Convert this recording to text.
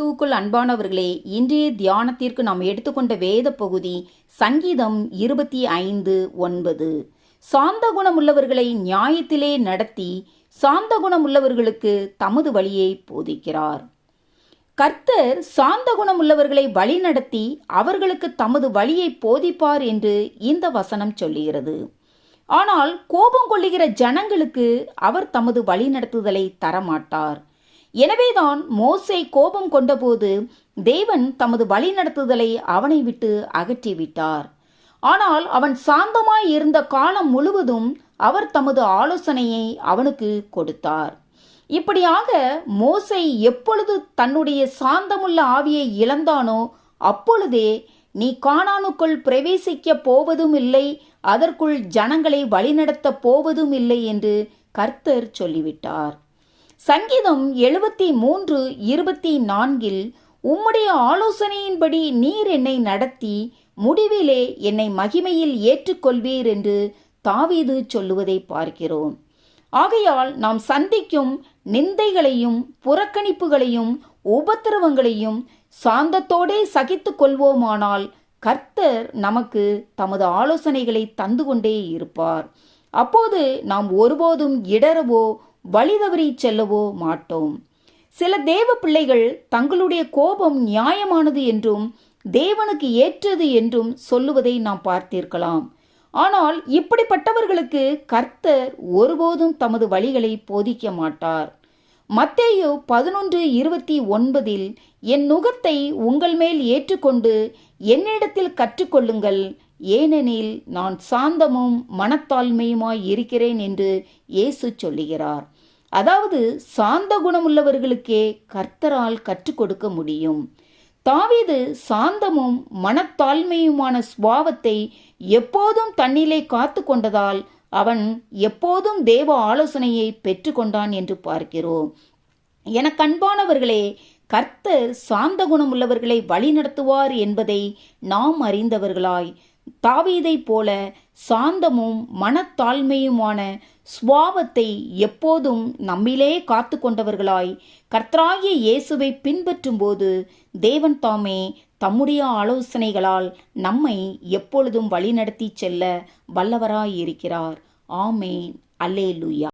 தூக்குள் அன்பானவர்களே இன்றைய தியானத்திற்கு நாம் எடுத்துக்கொண்ட வேத பகுதி சங்கீதம் இருபத்தி ஐந்து ஒன்பது. சாந்த குணமுள்ளவர்களை நியாயத்திலே நடத்தி சாந்த குணமுள்ளவர்களுக்கு தமது வழியை போதிக்கிறார். கர்த்தர் சாந்த குணமுள்ளவர்களை வழிநடத்தி அவர்களுக்கு தமது வழியை போதிப்பார் என்று இந்த வசனம் சொல்லுகிறது. ஆனால் கோபம் கொள்ளுகிற ஜனங்களுக்கு அவர் தமது வழிநடத்துதலை தரமாட்டார். எனவேதான் மோசை கோபம் கொண்டபோது தேவன் தமது வழிநடத்துதலை அவனை விட்டு அகற்றிவிட்டார். ஆனால் அவன் சாந்தமாய் இருந்த காலம் முழுவதும் அவர் தமது ஆலோசனையை அவனுக்கு கொடுத்தார். இப்படியாக மோசை எப்பொழுது தன்னுடைய சாந்தமுள்ள ஆவியை இழந்தானோ அப்பொழுதே நீ காணானுக்குள் பிரவேசிக்க போவதும் இல்லை அதற்குள் ஜனங்களை வழிநடத்தப் போவதும் இல்லை என்று கர்த்தர் சொல்லிவிட்டார். சங்கீதம் எழுபத்தி மூன்று இருபத்தி நான்கில் உம்முடைய ஆலோசனையின்படி நீர் என்னை நடத்தி முடிவிலே என்னை மகிமையில் ஏற்றுக்கொள்வீர் என்று தாவீது சொல்லுவதை பார்க்கிறோம். ஆகையால் நாம் சந்திக்கும் நிந்தைகளையும் புறக்கணிப்புகளையும் உபத்திரவங்களையும் சாந்தத்தோடே சகித்து கொள்வோமானால் கர்த்தர் நமக்கு தமது ஆலோசனைகளை தந்து கொண்டே இருப்பார். அப்போது நாம் ஒருபோதும் இடரவோ வழி தவறி செல்லவோ மாட்டோம். சில தேவ பிள்ளைகள் தங்களுடைய கோபம் நியாயமானது என்றும் தேவனுக்கு ஏற்றது என்றும் சொல்லுவதை நாம் பார்த்திருக்கலாம் ஆனால் இப்படிப்பட்டவர்களுக்கு கர்த்தர் ஒருபோதும் தமது வழிகளை போதிக்க மாட்டார். மத்தேயு பதினொன்று இருபத்தி ஒன்பதில் என் நுகத்தை உங்கள் மேல் ஏற்றுக்கொண்டு என்னிடத்தில் கற்றுக்கொள்ளுங்கள். ஏனெனில் நான் சாந்தமும் மனத்தாழ்மையுமாய் இருக்கிறேன் என்று இயேசு சொல்லுகிறார். அதாவது சாந்த குணமுள்ளவர்களுக்கே கர்த்தரால் கற்றுக் கொடுக்க முடியும். தாவீது சாந்தமும் மனத்தாழ்மையுமான சுவாவத்தை எப்போதும் தன்னிலே காத்து கொண்டதால் அவன் எப்போதும் தேவ ஆலோசனையை பெற்றுக்கொண்டான் என்று பார்க்கிறோம். எனக்கு அன்பானவர்களே கர்த்தர் சாந்த குணமுள்ளவர்களை வழிநடத்துவார் என்பதை நாம் அறிந்தவர்களாய் தாவீதை போல சாந்தமும் மனத்தாழ்மையுமான சுவாவத்தை எப்போதும் நம்மிலே காத்து கொண்டவர்களாய் கர்த்தராகிய இயேசுவை பின்பற்றும் போது தேவன் தாமே தம்முடைய ஆலோசனைகளால் நம்மை எப்பொழுதும் வழிநடத்தி செல்ல வல்லவராயிருக்கிறார். ஆமேன். அல்லேலுயா.